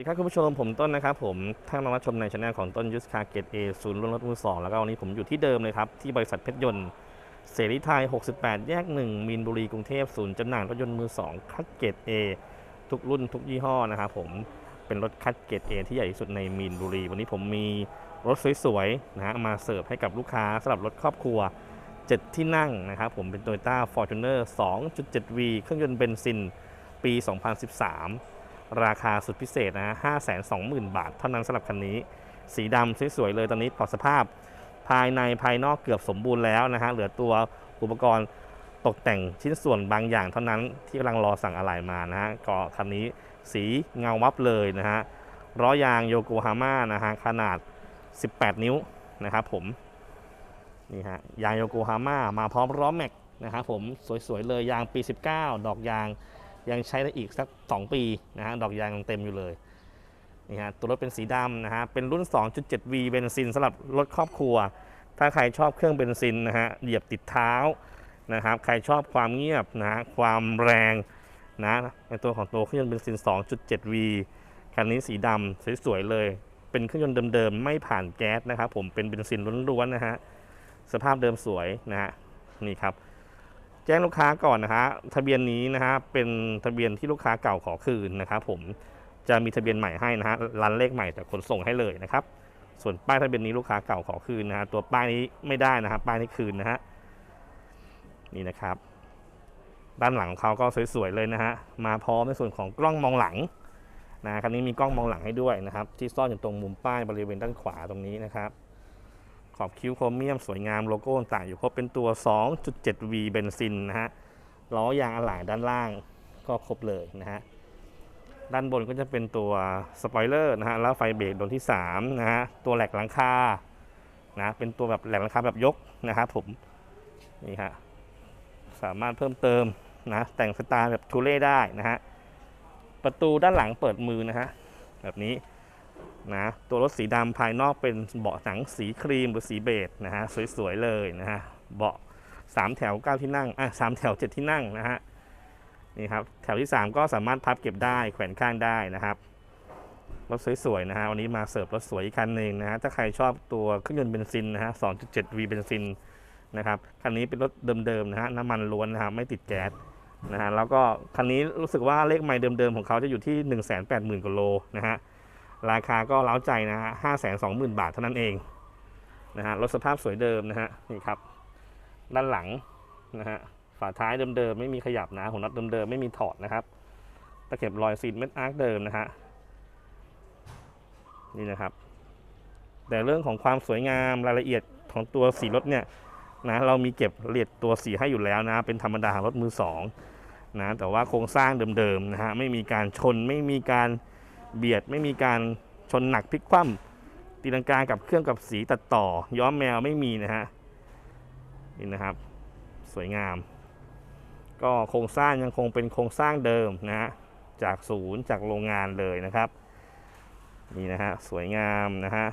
ดีครับคุณผู้ชมผมต้นนะครับผมท่านมารับชมในช anel ของต้นยุทธคาเกตเอศูนย์รถรถมือสองแล้วก็วันนี้ผมอยู่ที่เดิมเลยครับ ที่บริษัทเพชรยนต์เสรีไทย 68 แยก 1 มีนบุรีกรุงเทพศูนย์จำหน่ายรถยนต์มือ2คัดเกต A ทุกรุ่นทุกยี่ห้อนะครับผมเป็นรถคัดเกต A ที่ใหญ่ที่สุดในมีนบุรี วันนี้ผมมีรถสวยๆนะฮะมาเสิร์ฟให้กับลูกค้าสำหรับรถครอบครัว 7 ที่นั่งนะครับผมเป็น Toyota Fortuner 2.7V เครื่องยนต์เบนซินปี 2013 ราคาสุดพิเศษนะ520,000บาท เท่านั้นสำหรับคันนี้ สีดำสวยๆเลยตอนนี้ปลอดสภาพ ภายในภายนอกเกือบสมบูรณ์แล้วนะฮะเหลือตัวอุปกรณ์ตกแต่งชิ้นส่วนบางอย่างเท่านั้นที่กำลังรอสั่งอะไหล่มานะฮะก็คันนี้สีเงาวับเลยนะฮะล้อยางโยโกฮาม่านะฮะขนาด 18 นิ้วนะครับผมนี่ฮะยางโยโกฮาม่ามาพร้อมล้อแม็กนะครับผมสวยๆเลยยางปี 19 ดอกยาง ยังใช้ได้อีกสัก 2 ปีนะฮะดอกยางยังเต็มอยู่เลยนี่ฮะตัวรถเป็นสีดำนะฮะเป็นรุ่น 2.7V เบนซินสำหรับรถครอบครัว ถ้าใครชอบเครื่องเบนซินนะฮะเหยียบติดเท้านะครับใครชอบความเงียบนะฮะความแรงนะในตัวของตัวเครื่องยนต์เบนซิน 2.7V คันนี้สีดำสวยๆเลย เป็นเครื่องยนต์เดิมๆไม่ผ่านแก๊สนะครับผมเป็นเบนซินล้วนๆนะฮะสภาพเดิมสวยนะฮะนี่ครับ แจ้งลูกค้าก่อนนะฮะทะเบียนนี้นะฮะเป็นทะเบียนที่ลูกค้าเก่าขอคืนนะครับผมจะมีทะเบียนใหม่ให้นะฮะรันเลขใหม่แต่ขนส่งให้เลยนะครับ ส่วนป้ายทะเบียนนี้ลูกค้าเก่าขอคืนนะฮะตัวป้ายนี้ไม่ได้นะครับ ป้ายนี้คืนนะฮะนี่นะครับ ด้านหลังเขาก็สวยๆเลยนะฮะมาพร้อมในส่วนของกล้องมองหลังนะคันนี้มีกล้องมองหลังให้ด้วยนะครับ ที่ซ่อนอยู่ตรงมุมป้ายบริเวณด้านขวาตรงนี้นะครับ ขอบคิ้วโครเมียมสวยงามโลโก้ต่างอยู่ครบเป็นตัว 2.7V เบนซินนะฮะล้อยางอะไหล่ด้านล่างก็ครบเลยนะฮะด้านบนก็จะเป็นตัวสปอยเลอร์นะฮะแล้วไฟเบรกดวงที่3นะฮะตัวแหลกหลังคานะเป็นตัวแบบแหลกหลังคาแบบยกนะครับผมนี่ฮะสามารถเพิ่มเติมนะแต่งสไตล์แบบทูเล่ได้นะฮะประตูด้านหลังเปิดมือนะฮะแบบนี้ นะตัวรถสีดำภายนอกเป็นเบาะหนังสีครีมหรือสีเบจนะฮะสวยๆเลยนะฮะเบาะสามแถวเก้าที่นั่งอะสามแถวเจ็ดที่นั่งนะฮะนี่ครับแถวที่สามก็สามารถพับเก็บได้แขวนข้างได้นะครับรถสวยๆนะฮะวันนี้มาเสิร์ฟรถสวยอีกคันหนึ่งนะฮะถ้าใครชอบตัวเครื่องยนต์เบนซินนะฮะ 2.7V เบนซินนะครับคันนี้เป็นรถเดิมๆนะฮะน้ำมันล้วนนะครับไม่ติดแก๊สนะฮะแล้วก็คันนี้รู้สึกว่าเลขไมล์เดิมๆของเขาจะอยู่ที่ 180,000กว่าโลนะฮะ ราคาก็เล้าใจนะฮะห้าแสนสองหมื่นบาทเท่านั้นเองนะฮะรถสภาพสวยเดิมนะฮะนี่ครับ ด้านหลังนะฮะฝาท้ายเดิมๆไม่มีขยับนะหัวน็อตเดิมๆไม่มีถอดนะครับตะเข็บรอยซีนเม็ดอาร์คเดิมนะฮะนี่นะครับ แต่เรื่องของความสวยงามรายละเอียดของตัวสีรถเนี่ยนะเรามีเก็บละเอียดตัวสีให้อยู่แล้วนะ เป็นธรรมดาของรถมือสองนะแต่ว่าโครงสร้างเดิมๆนะฮะไม่มีการชนไม่มีการ เบียดไม่มีการชนหนักพลิกคว่ำตีลังกากับเครื่องกับสีตัดต่อ ย้อมแมวไม่มีนะฮะนี่นะครับ สวยงาม ก็โครงสร้างยังคงเป็นโครงสร้างเดิมนะฮะจากศูนย์จากโรงงานเลยนะครับนี่นะฮะสวยงามนะฮะ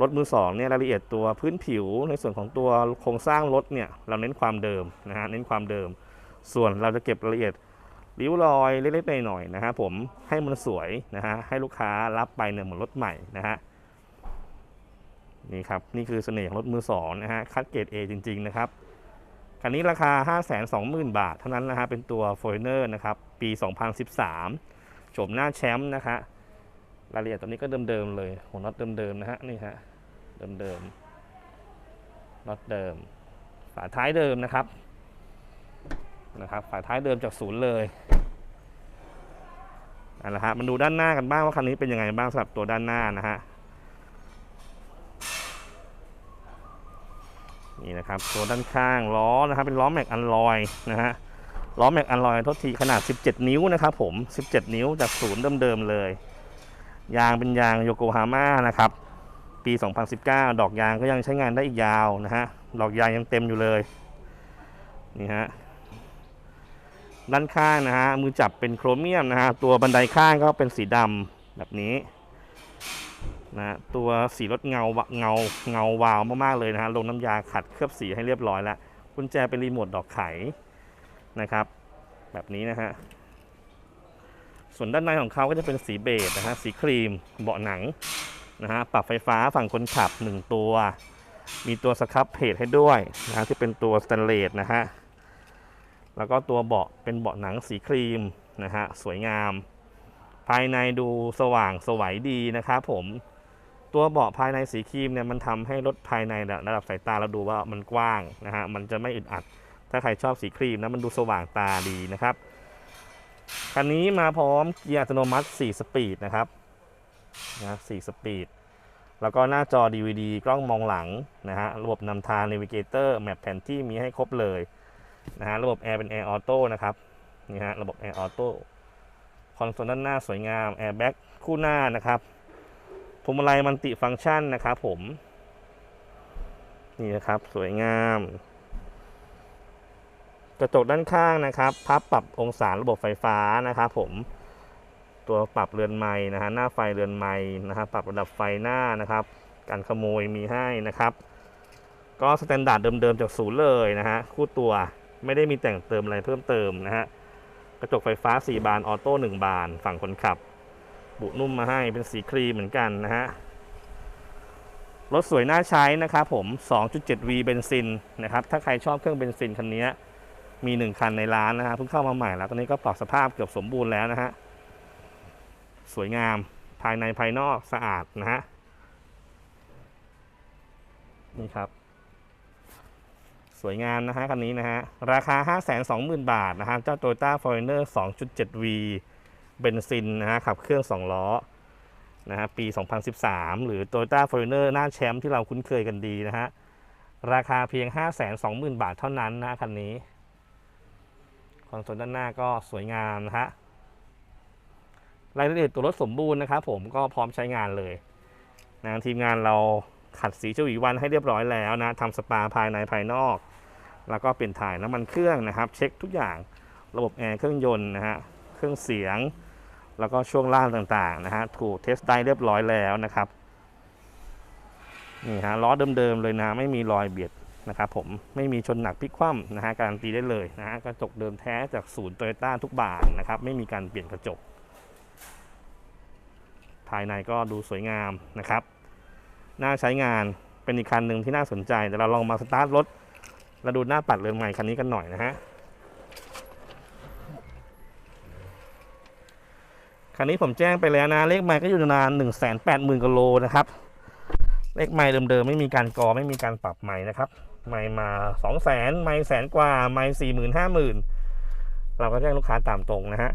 รถมือสองเนี่ยรายละเอียดตัวพื้นผิวในส่วนของตัวโครงสร้างรถเนี่ยเราเน้นความเดิมนะฮะเน้นความเดิม ส่วนเราจะเก็บรายละเอียด ริ้วรอยเล็กๆหน่อยๆนะครับผมให้มันสวยนะฮะให้ลูกค้ารับไปเนี่ยเหมือนรถใหม่นะฮะนี่ครับนี่คือเสน่ห์ของรถมือสองนะฮะคัดเกรด A จริง ๆ นะครับคันนี้ราคา 520,000 บาท เท่านั้นนะฮะเป็นตัว f o r e i g n e r นะครับปี 2013 โฉมหน้าแชมป์นะคะรายละเอียดตัวนี้ก็เดิมๆเลยหัวน็อตเดิมๆนะฮะนี่ฮะเดิมๆน็อตเดิมฝาท้ายเดิมนะครับ นะครับฝาท้ายเดิมจากศูนย์เลยเอาละฮะมาดูด้านหน้ากันบ้างว่าคันนี้เป็นยังไงบ้างสำหรับตัวด้านหน้านะฮะนี่นะครับตัวด้านข้างล้อนะครับเป็นล้อแม็กอันลอยนะฮะล้อแม็กอันลอยทษทีขนาด 17 นิ้วนะครับผม 17 นิ้วจากศูนย์เดิมๆเลย ยางเป็นยางโยโกฮาม่านะครับ ปี 2019 ดอกยางก็ยังใช้งานได้อีกยาวนะฮะดอกยางยังเต็มอยู่เลยนี่ฮะ ด้านข้างนะฮะมือจับเป็นโครเมียมนะฮะตัวบันไดข้างก็เป็นสีดำแบบนี้นะตัวสีรถเงาเงาเงาวาวมากๆเลยนะฮะลงน้ำยาขัดเคลือบสีให้เรียบร้อยแล้วกุญแจเป็นรีโมทดอกไขนะครับ แบบนี้นะฮะส่วนด้านในของเขาก็จะเป็นสีเบจนะฮะสีครีมเบาะหนังนะฮะปรับไฟฟ้าฝั่งคนขับ 1 ตัว มีตัวสครับเพจให้ด้วยนะฮะที่เป็นตัวสแตนเลสนะฮะ แล้วก็ตัวเบาะเป็นเบาะหนังสีครีมนะฮะสวยงาม ภายในดูสว่างสวัยดีนะครับผมตัวเบาะภายในสีครีมเนี่ยมันทำให้รถภายในระดับสายตาเราดูว่ามันกว้างนะฮะมันจะไม่อึดอัด ถ้าใครชอบสีครีมนะมันดูสว่างตาดีนะครับคันนี้มาพร้อมเกียร์อัตโนมัติ 4 สปีดนะครับนะ4สปีดแล้วก็หน้าจอ DVD กล้องมองหลังนะฮะระบบนำทาง Navigator แมปแผนที่มีให้ครบเลย นะฮะระบบแอร์เป็นแอร์ออโต้นะครับนี่ฮะระบบแอร์ออโต้คอนโซลด้านหน้าสวยงามแอร์แบ็กคู่หน้านะครับพวงมาลัยมันติฟังก์ชันนะครับผม นี่นะครับสวยงาม กระจกด้านข้างนะครับพับปรับองศาระบบไฟฟ้านะครับผมตัวปรับเรือนไม้นะฮะหน้าไฟเรือนไม้นะครับปรับระดับไฟหน้านะครับการขโมยมีให้นะครับ ก็สแตนดาร์ดเดิมๆจากศูนย์เลยนะฮะคู่ตัว ไม่ได้มีแต่งเติมอะไรเพิ่มเติมนะฮะกระจกไฟฟ้า 4 บานออโต้1บานฝั่งคนขับ บุนุ่มมาให้เป็นสีครีมเหมือนกันนะฮะรถสวยน่าใช้นะครับผม 2.7V เบนซินนะครับ ถ้าใครชอบเครื่องเบนซินคันนี้มี 1 คันในร้านนะฮะเพิ่งเข้ามาใหม่แล้วตอนนี้ก็ปรับสภาพเกือบสมบูรณ์แล้วนะฮะ สวยงามภายในภายนอกสะอาดนะฮะ นี่ครับ สวยงามนะฮะคันนี้นะฮะ ราคา 520,000 บาทนะฮะเจ้า Toyota Foreigner 2.7V เบนซินนะฮะขับเครื่อง 2 ล้อนะฮะปี 2013 หรือ Toyota Foreigner หน้าแชมป์ที่เราคุ้นเคยกันดีนะฮะ ราคาเพียง 520,000 บาทเท่านั้นนะคันนี้ คอนโซลด้านหน้าก็สวยงามนะฮะรายละเอียดตัวรถสมบูรณ์นะครับผมก็พร้อมใช้งานเลยนะทีมงานเราขัดสีฉวีวันให้เรียบร้อยแล้วนะทำสปาภายในภายนอก แล้วก็เปลี่ยนถ่ายน้ำมันเครื่องนะครับ เช็คทุกอย่างระบบแอร์เครื่องยนต์นะฮะเครื่องเสียง แล้วก็ช่วงล่างต่างๆนะฮะถูกเทสได้เรียบร้อยแล้วนะครับนี่ฮะล้อเดิมๆเลยนะไม่มีรอยเบียดนะครับผมไม่มีชนหนักพลิกคว่ำนะฮะการันตีได้เลยนะฮะกระจกเดิมแท้จากศูนย์โตโยต้าทุกบานนะครับ ไม่มีการเปลี่ยนกระจก ภายในก็ดูสวยงามนะครับ น่าใช้งานเป็นอีกคันหนึ่งที่น่าสนใจเดี๋ยวเราลองมาสตาร์ทรถ แล้วดูหน้าปัดเรือนใหม่คันนี้กันหน่อยนะฮะ คันนี้ผมแจ้งไปแล้วนะ เลขไม้ก็อยู่นานหนึ่งแสนแปดหมื่นกิโลนะครับ เลขไม้เดิมๆไม่มีการกอไม่มีการปรับไม้นะครับ ไม้มาสองแสนไม้แสนกว่าไม้สี่หมื่นห้าหมื่นเราก็แจ้งลูกค้าตามตรงนะฮะ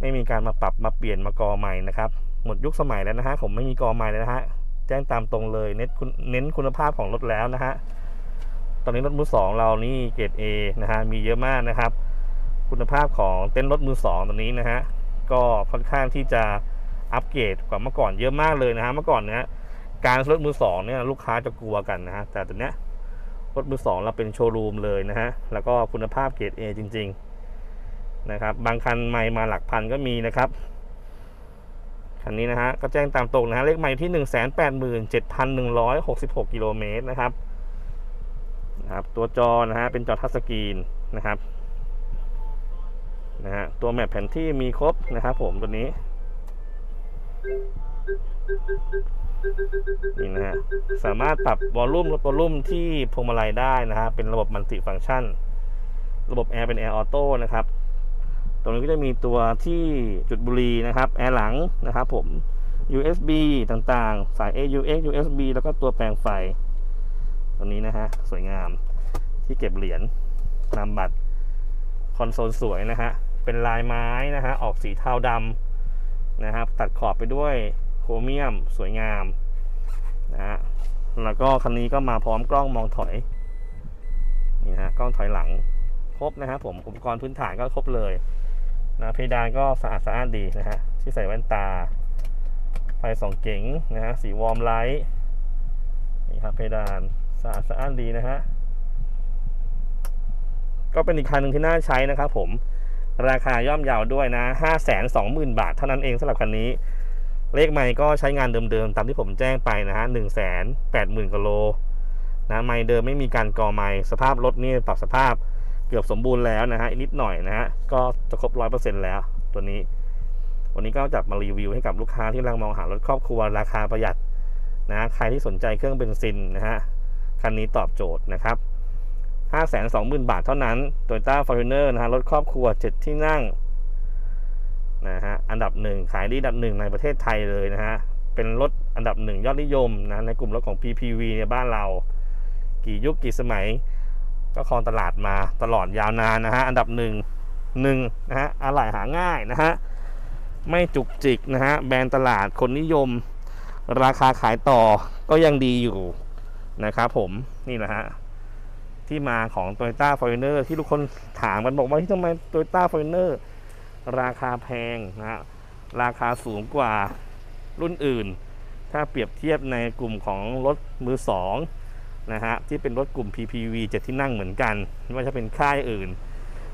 ไม่มีการมาปรับมาเปลี่ยนมากอใหม่นะครับ หมดยุคสมัยแล้วนะฮะ ผมไม่มีกอใหม่เลยนะฮะ แจ้งตามตรงเลย เน้นเน้นคุณภาพของรถแล้วนะฮะ ตอนนี้รถมือสองเรานี่เกรด A นะฮะมีเยอะมากนะครับ คุณภาพของเต้นรถมือสองตัวนี้นะฮะก็ค่อนข้างที่จะอัปเกรดกว่าเมื่อก่อนเยอะมากเลยนะฮะเมื่อก่อนเนี้ยการซื้อรถมือสองเนี่ยลูกค้าจะกลัวกันนะฮะแต่ตัวเนี้ยรถมือสองเราเป็นโชว์รูมเลยนะฮะแล้วก็คุณภาพเกรด A จริง ๆ นะครับ บางคันไม่มาหลักพันก็มีนะครับคันนี้นะฮะก็แจ้งตามตรงนะฮะเลขใหม่ที่ 1 8 7 1 6 6กิโลเมตรนะครับ นะครับตัวจอนะฮะเป็นจอทัชสกรีนนะครับนะฮะตัวแมปแผนที่มีครบนะครับผมตัวนี้นี่นะฮะสามารถปรับวอลลุ่มลดวอลลุ่มที่พวงมาลัยได้นะฮะเป็นระบบมัลติฟังก์ชัน ระบบแอร์เป็นแอร์ออโต้นะครับตรงนี้ก็จะมีตัวที่จุดบุรีนะครับแอร์หลังนะครับผม USB ต่างๆ สาย AUX USB แล้วก็ตัวแปลงไฟ ตัวนี้นะฮะ สวยงามที่เก็บเหรียญนำบัตรคอนโซลสวยนะฮะ เป็นลายไม้นะฮะ ออกสีเทาดำนะครับ ตัดขอบไปด้วยโครเมียมสวยงามนะฮะ แล้วก็คันนี้ก็มาพร้อมกล้องมองถอย นี่ฮะ กล้องถอยหลังครบนะครับผม อุปกรณ์พื้นฐานก็ครบเลยนะเพดานก็สะอาดสะอ้านดีนะฮะ ที่ใส่แว่นตา ไฟสองเก๋งนะฮะ สีวอร์มไลท์ นี่ครับเพดาน สะอาดสะอ้านดีนะฮะ ก็เป็นอีกคันหนึ่งที่น่าใช้นะครับผม ราคาย่อมเยาวด้วยนะ 5 2 0 0 0 0 บาทเท่านั้นเองสำหรับคันนี้ เลขไม่ก็ใช้งานเดิมๆ ตามที่ผมแจ้งไปนะฮะ 1 8 0 0 0 0กิโลนะไม่เดิมไม่มีการกอไม่สภาพรถนี่ปรับสภาพเกือบสมบูรณ์แล้วนะฮะนิดหน่อยนะฮะ ก็จะครบร้อยเปอร์เซ็นต์แล้วตัวนี้ วันนี้ก็จับมารีวิวให้กับลูกค้าที่กำลังมองหารถครอบครัวราคาประหยัดนะใครที่สนใจเครื่องเบนซินนะฮะ คันนี้ตอบโจทย์นะครับ 520,000 บาทเท่านั้น Toyota Fortuner นะฮะรถครอบครัว 7 ที่นั่งนะฮะอันดับหนึ่งขายดีอันดับหนึ่งในประเทศไทยเลยนะฮะ เป็นรถอันดับหนึ่งยอดนิยมนะในกลุ่มรถของ PPV ในบ้านเรา กี่ยุคกี่สมัย ก็ครองตลาดมาตลอดยาวนานนะฮะ อันดับหนึ่งหนึ่งนะฮะอะไหล่หาง่ายนะฮะ ไม่จุกจิกนะฮะ แบรนด์ตลาดคนนิยม ราคาขายต่อก็ยังดีอยู่ นะครับผมนี่แหละฮะที่มาของ Toyota Fortuner ที่ทุกคนถามกันบอกว่าที่ทำไม Toyota Fortuner ราคาแพงนะฮะราคาสูงกว่ารุ่นอื่น ถ้าเปรียบเทียบในกลุ่มของรถมือสองนะฮะที่เป็นรถกลุ่ม PPV 7 ที่นั่งเหมือนกันไม่ว่าจะเป็นค่ายอื่น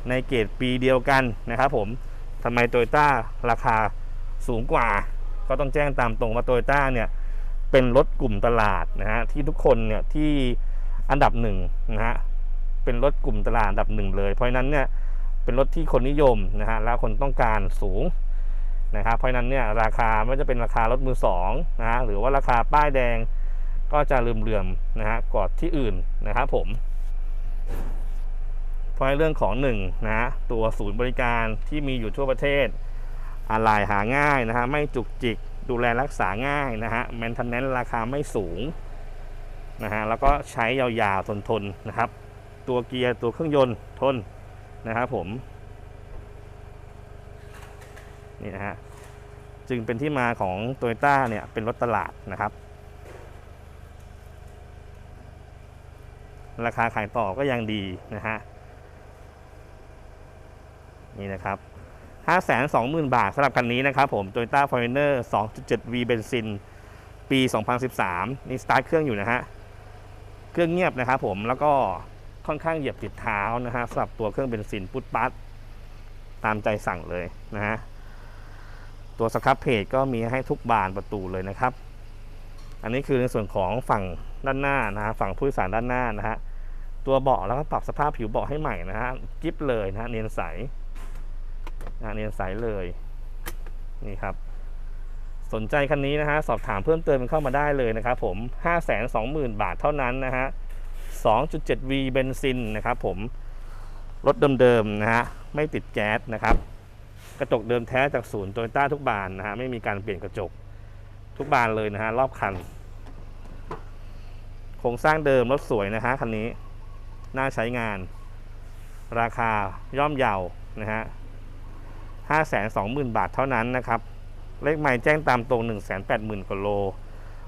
ในเกรดปีเดียวกันนะครับผมทำไมโตโยต้าราคาสูงกว่า ก็ต้องแจ้งตามตรงว่าโตโยต้าเนี่ย เป็นรถกลุ่มตลาดนะฮะที่ทุกคนเนี่ยที่อันดับหนึ่งนะฮะเป็นรถกลุ่มตลาดอันดับหนึ่งเลย เพราะนั้นเนี่ยเป็นรถที่คนนิยมนะฮะแล้วคนต้องการสูงนะครับเพราะนั้นเนี่ยราคาไม่ว่าจะเป็นราคารถมือสองนะฮะหรือว่าราคาป้ายแดงก็จะเลื่อมๆนะฮะกว่าที่อื่นนะครับผมเพราะเรื่องของหนึ่งนะฮะตัวศูนย์บริการที่มีอยู่ทั่วประเทศอะไรหาง่ายนะฮะไม่จุกจิก ดูแลรักษาง่ายนะฮะแมนเทนแนนราคาไม่สูงนะฮะแล้วก็ใช้ยาวๆ ทนๆนะครับ ตัวเกียร์ตัวเครื่องยนต์ทนนะครับผมนี่นะฮะจึงเป็นที่มาของ t o y ต้าเนี่ยเป็นรถตลาดนะครับ ราคาขายต่อก็ยังดีนะฮะนี่นะครับ 520,000 บาทสำหรับคันนี้นะครับผม Toyota Fortuner 2.7V เบนซิน ปี 2013 นี่สตาร์ทเครื่องอยู่นะฮะ เครื่องเงียบนะครับผม แล้วก็ค่อนข้างเหยียบติดเท้านะฮะสำหรับตัวเครื่องเบนซินพุทปัดตามใจสั่งเลยนะฮะ ตัวสครับเพจก็มีให้ทุกบานประตูเลยนะครับ อันนี้คือในส่วนของฝั่งด้านหน้านะฮะ ฝั่งผู้โดยสารด้านหน้านะฮะ ตัวเบาะแล้วก็ปรับสภาพผิวเบาะให้ใหม่นะฮะกิฟเลยนะฮะ เนียนใส นะเนียนใสเลยนี่ครับ สนใจคันนี้นะฮะสอบถามเพิ่มเติมกันเข้ามาได้เลยนะครับผม 520,000 บาทเท่านั้นนะฮะ 2.7V เบนซินนะครับผม รถเดิมๆนะฮะไม่ติดแก๊สนะครับ กระจกเดิมแท้จากศูนย์โตโยต้าทุกบานนะฮะไม่มีการเปลี่ยนกระจกทุกบานเลยนะฮะรอบคัน โครงสร้างเดิมรถสวยนะฮะคันนี้ น่าใช้งาน ราคาย่อมเยาวนะฮะ ห้าแสนสองหมื่นบาทเท่านั้นนะครับ เลขไม่แจ้งตามตรงหนึ่งแสนแปดหมื่นกว่าโล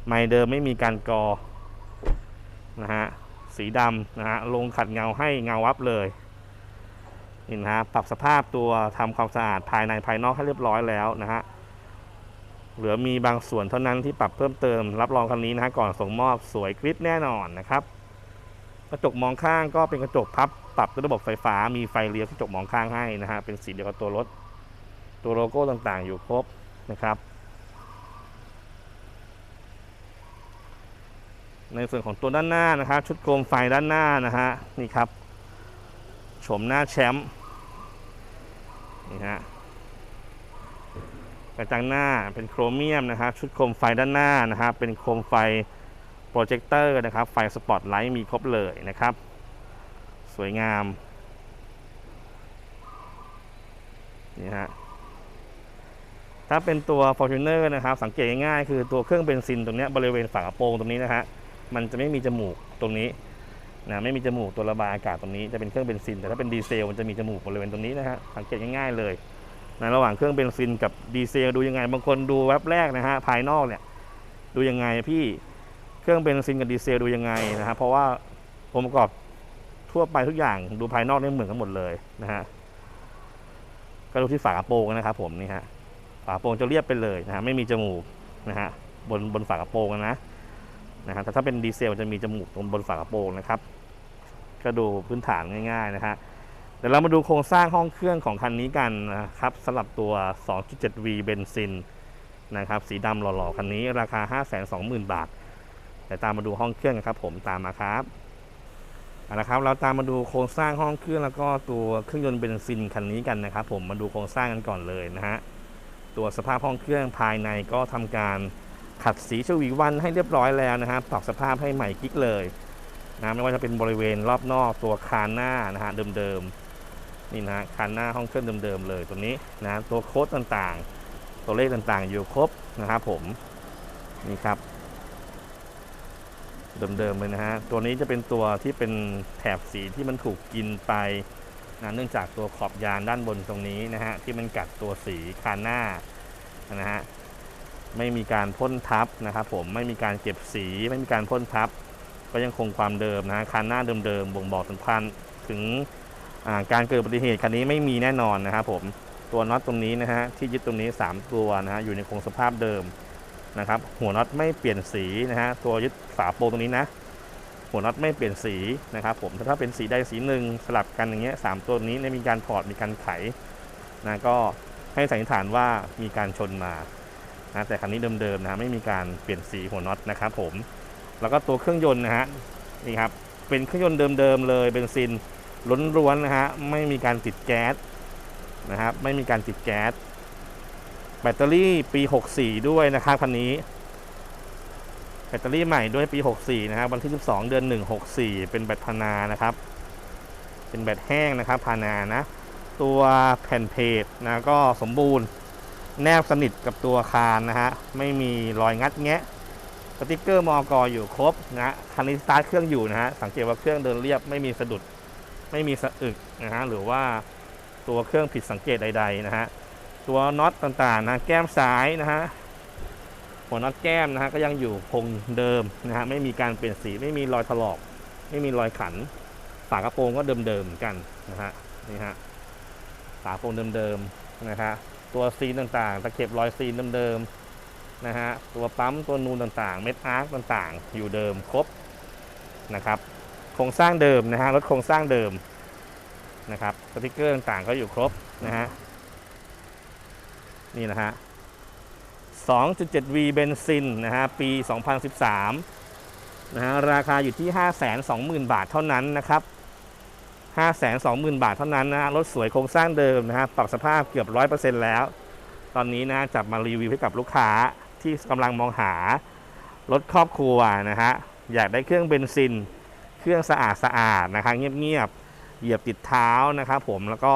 ไม่เดิมไม่มีการกอ นะฮะ สีดำนะฮะ ลงขัดเงาให้เงาวับเลยนี่นะฮะ ปรับสภาพตัวทำความสะอาดภายในภายนอกให้เรียบร้อยแล้วนะฮะ เหลือมีบางส่วนเท่านั้นที่ปรับเพิ่มเติม รับรองคันนี้นะฮะก่อนส่งมอบสวยกริปแน่นอนนะครับกระจกมองข้างก็เป็นกระจกพับปรับด้วยระบบไฟฟ้ามีไฟเลี้ยวกระจกมองข้างให้นะฮะเป็นสีเดียวกับตัวรถ ตัวโลโก้ต่างๆอยู่ครบนะครับ ในส่วนของตัวด้านหน้านะครับ ชุดโคมไฟด้านหน้านะฮะนี่ครับโฉมหน้าแชมป์นี่ฮะกระจังหน้าเป็นโครเมียมนะครับชุดโคมไฟด้านหน้านะครับเป็นโคมไฟโปรเจคเตอร์นะครับ ไฟสปอตไลท์มีครบเลยนะครับ สวยงามนี่ฮะ ถ้าเป็นตัว Fortuner นะครับ สังเกตง่ายๆคือตัวเครื่องเบนซินตรงนี้บริเวณฝากระโปรงตรงนี้นะฮะมันจะไม่มีจมูกตรงนี้นะไม่มีจมูกตัวระบายอากาศตรงนี้จะเป็นเครื่องเบนซิน แต่ถ้าเป็นดีเซลมันจะมีจมูกบริเวณตรงนี้นะฮะสังเกตง่ายๆเลยในระหว่างเครื่องเบนซินกับดีเซลดูยังไงบางคนดูแวบแรกนะฮะภายนอกเนี่ยดูยังไงพี่เครื่องเบนซินกับดีเซลดูยังไงนะฮะเพราะว่าองค์ประกอบทั่วไปทุกอย่างดูภายนอกนี่เหมือนกันหมดเลยนะฮะก็ดูที่ฝากระโปรงนะครับผมนี่ฮะ ฝากระโปรงจะเรียบไปเลยนะฮะไม่มีจมูกนะฮะบนบนฝากระโปรงนะนะฮะแต่ถ้าเป็นดีเซลจะมีจมูกตรงบนฝากระโปรงนะครับ ก็ดูพื้นฐานง่าย ๆนะฮะเดี๋ยวเรามาดูโครงสร้างห้องเครื่องของคันนี้กันนะครับสำหรับตัว 2.7V เบนซินนะครับสีดำหล่อๆ คันนี้ราคา 520,000 บาทเดี๋ยวตามมาดูห้องเครื่องกันครับผมตามมาครับเอาละครับ เราตามมาดูโครงสร้างห้องเครื่องแล้วก็ตัวเครื่องยนต์เบนซินคันนี้กันนะครับ ผมมาดูโครงสร้างกันก่อนเลยนะฮะ ตัวสภาพห้องเครื่องภายในก็ทำการขัดสีชวีวันให้เรียบร้อยแล้วนะฮะปรับสภาพให้ใหม่กิ๊กเลยนะไม่ว่าจะเป็นบริเวณรอบนอกตัวคานหน้านะฮะเดิมๆนี่นะฮะคานหน้าห้องเครื่องเดิมๆเลยตัวนี้นะตัวโค้ดต่างๆ ตัวเลขต่างๆ อยู่ครบนะครับผมนี่ครับเดิมๆเลยนะฮะตัวนี้จะเป็นตัวที่เป็นแถบสีที่มันถูกกินไป นะเนื่องจากตัวขอบยางด้านบนตรงนี้นะฮะที่มันกัดตัวสีคานหน้านะฮะไม่มีการพ่นทับนะครับผมไม่มีการเก็บสีไม่มีการพ่นทับ ก็ยังคงความเดิมนะฮะคานหน้าเดิมๆบ่งบอกถึงพันถึงการเกิดอุบัติเหตุคันนี้ไม่มีแน่นอนนะครับผมตัวน็อตตรงนี้นะฮะที่ยึดตรงนี้ 3 ตัวนะฮะอยู่ในคงสภาพเดิมนะครับ หัวน็อตไม่เปลี่ยนสีนะฮะตัวยึดฝาโปรงตรงนี้นะ หัวน็อตไม่เปลี่ยนสีนะครับผมถ้าเป็นสีใดสีหนึ่งสลับกันอย่างเงี้ยสามตัวนี้เนี่ยมีการถอดมีการไขนะก็ให้สันนิษฐานว่ามีการชนมานะแต่คันนี้เดิมๆนะไม่มีการเปลี่ยนสีหัวน็อตนะครับผมแล้วก็ตัวเครื่องยนต์นะฮะนี่ครับเป็นเครื่องยนต์เดิมๆเลยเบนซินล้วนๆนะฮะไม่มีการติดแก๊สนะครับไม่มีการติดแก๊สแบตเตอรี่ปี 64 ด้วยนะครับคันนี้ แบตเตอรี่ใหม่ด้วยปี 64 นะครับวันที่ 12 เดือน 1 64 เป็นแบตพานานะครับ เป็นแบตแห้งนะครับพานานะ ตัวแผ่นเพจนะก็สมบูรณ์แนบสนิทกับตัวคานนะฮะไม่มีรอยงัดแงะสติกเกอร์มอกอยู่ครบนะฮะคันนี้สตาร์ทเครื่องอยู่นะฮะสังเกตว่าเครื่องเดินเรียบไม่มีสะดุดไม่มีสะอึกนะฮะหรือว่าตัวเครื่องผิดสังเกตใด ๆ นะฮะตัวน็อตต่างๆนะแก้มซ้ายนะฮะ หัวน็อตแก้มนะฮะก็ยังอยู่คงเดิมนะฮะไม่มีการเปลี่ยนสีไม่มีรอยถลอก ไม่มีรอยขันฝากระโปรงก็เดิมๆเหมือนกันนะฮะนี่ฮะฝากระโปรงเดิมๆนะฮะตัวซีนต่างๆตะเข็บรอยซีนเดิมๆนะฮะตัวปั๊มตัวนูนต่างๆ เม็ดอาร์คต่างๆ อยู่เดิมครบนะครับโครงสร้างเดิมนะฮะรถโครงสร้างเดิมนะครับสติกเกอร์ต่างๆก็อยู่ครบนะฮะนี่นะฮะ 2.7V เบนซินนะฮะปี 2013นะฮะราคาอยู่ที่ 520,000 บาทเท่านั้นนะครับ520,000 บาทเท่านั้นนะฮะรถสวยโครงสร้างเดิมนะฮะปรับสภาพเกือบ 100%แล้ว ตอนนี้นะฮะจับมารีวิวให้กับลูกค้าที่กำลังมองหารถครอบครัวนะฮะอยากได้เครื่องเบนซิน เครื่องสะอาดสะอาดนะคะเงียบๆเหยียบติดเท้านะครับผมแล้วก็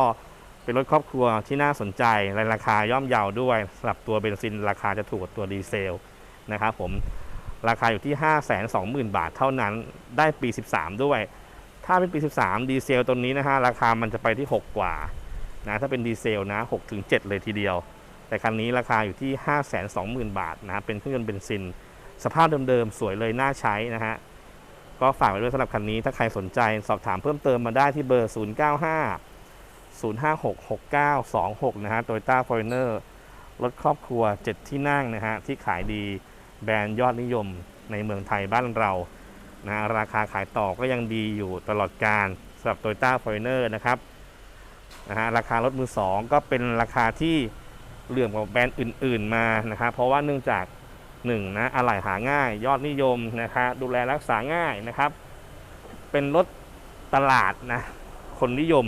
เป็นรถครอบครัวที่น่าสนใจในราคาย่อมเยาวด้วยสำหรับตัวเบนซินราคาจะถูกกว่าตัวดีเซลนะครับผมราคาอยู่ที่ 520,000 บาทเท่านั้นได้ปี 13 ด้วย ถ้าเป็นปี 13 ดีเซลตัวนี้นะฮะราคามันจะไปที่ 6 กว่านะถ้าเป็นดีเซลนะ6ถึง7เลยทีเดียว แต่คันนี้ราคาอยู่ที่ 520,000 บาทนะเป็นเครื่องยนต์เบนซิน สภาพเดิมๆ สวยเลยน่าใช้นะฮะก็ฝากไว้ด้วยสำหรับคันนี้ถ้าใครสนใจสอบถามเพิ่มเติมมาได้ที่เบอร์ 095 0566926 นะฮะ Toyota Foreigner รถครอบครัว 7 ที่นั่งนะฮะ ที่ขายดีแบรนด์ยอดนิยมในเมืองไทยบ้านเรานะฮะราคาขายต่อก็ยังดีอยู่ตลอดการสำหรับ Toyota Foreigner นะครับนะฮะราคารถมือ 2 ก็เป็นราคาที่เหลื่อมกว่าแบรนด์อื่น ๆ มานะครับเพราะว่าเนื่องจาก1นะอะไหล่หาง่าย ยอดนิยมนะครับดูแลรักษาง่ายนะครับ เป็นรถตลาดนะคนนิยม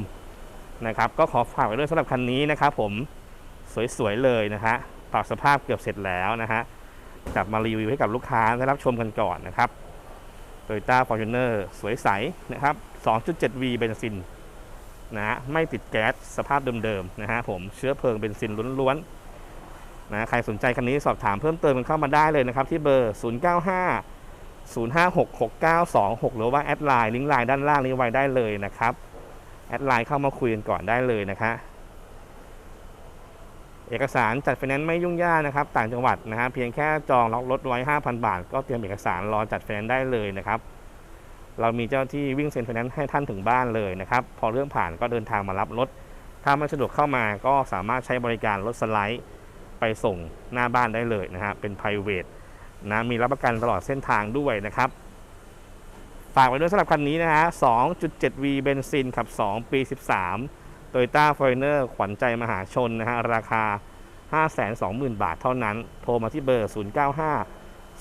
นะครับก็ขอฝากไว้ด้วยสำหรับคันนี้นะครับผมสวยๆเลยนะฮะปรับสภาพเกือบเสร็จแล้วนะฮะกลับมารีวิวให้กับลูกค้าได้รับชมกันก่อนนะครับ Toyota Fortuner สวยใสนะครับ 2.7V เบนซินนะฮะไม่ติดแก๊สสภาพเดิมๆนะฮะผมเชื้อเพลิงเบนซินล้วนๆนะใครสนใจคันนี้สอบถามเพิ่มเติมกันเข้ามาได้เลยนะครับ ที่เบอร์ 095 056 6926 หรือว่าแอดไลน์ลิงก์ไลน์ด้านล่างนี้ไว้ได้เลยนะครับ แอดไลน์เข้ามาคุยกันก่อนได้เลยนะคะเอกสารจัดไฟแนนซ์ไม่ยุ่งยากนะครับ ต่างจังหวัดนะฮะเพียงแค่จองล็อกรถไว้5,000บาท ก็เตรียมเอกสารรอจัดไฟแนนซ์ได้เลยนะครับ เรามีเจ้าที่วิ่งเซ็นไฟแนนซ์ให้ท่านถึงบ้านเลยนะครับ พอเรื่องผ่านก็เดินทางมารับรถ ถ้าไม่สะดวกเข้ามาก็สามารถใช้บริการรถสไลด์ไปส่งหน้าบ้านได้เลยนะฮะเป็น p r i v a t นะมีรับประกันตลอดเส้นทางด้วยนะครับ ฝากไว้ด้วยสำหรับคันนี้นะฮะ 2.7V เบนซินขับ 2 ปี 13 Toyota Foreigner ขวัญใจมหาชนนะฮะ ราคา 520,000 บาทเท่านั้น โทรมาที่เบอร์ 095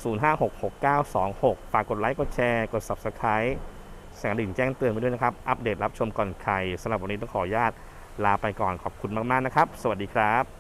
056 6926 ฝากกดไลค์ กดแชร์ กด Subscribe แสงดิ่งแจ้งเตือนไปด้วยนะครับ อัปเดตรับชมก่อนใครสำหรับวันนี้ต้องขออนุญาตลาไปก่อนขอบคุณมาก ๆ นะครับ สวัสดีครับ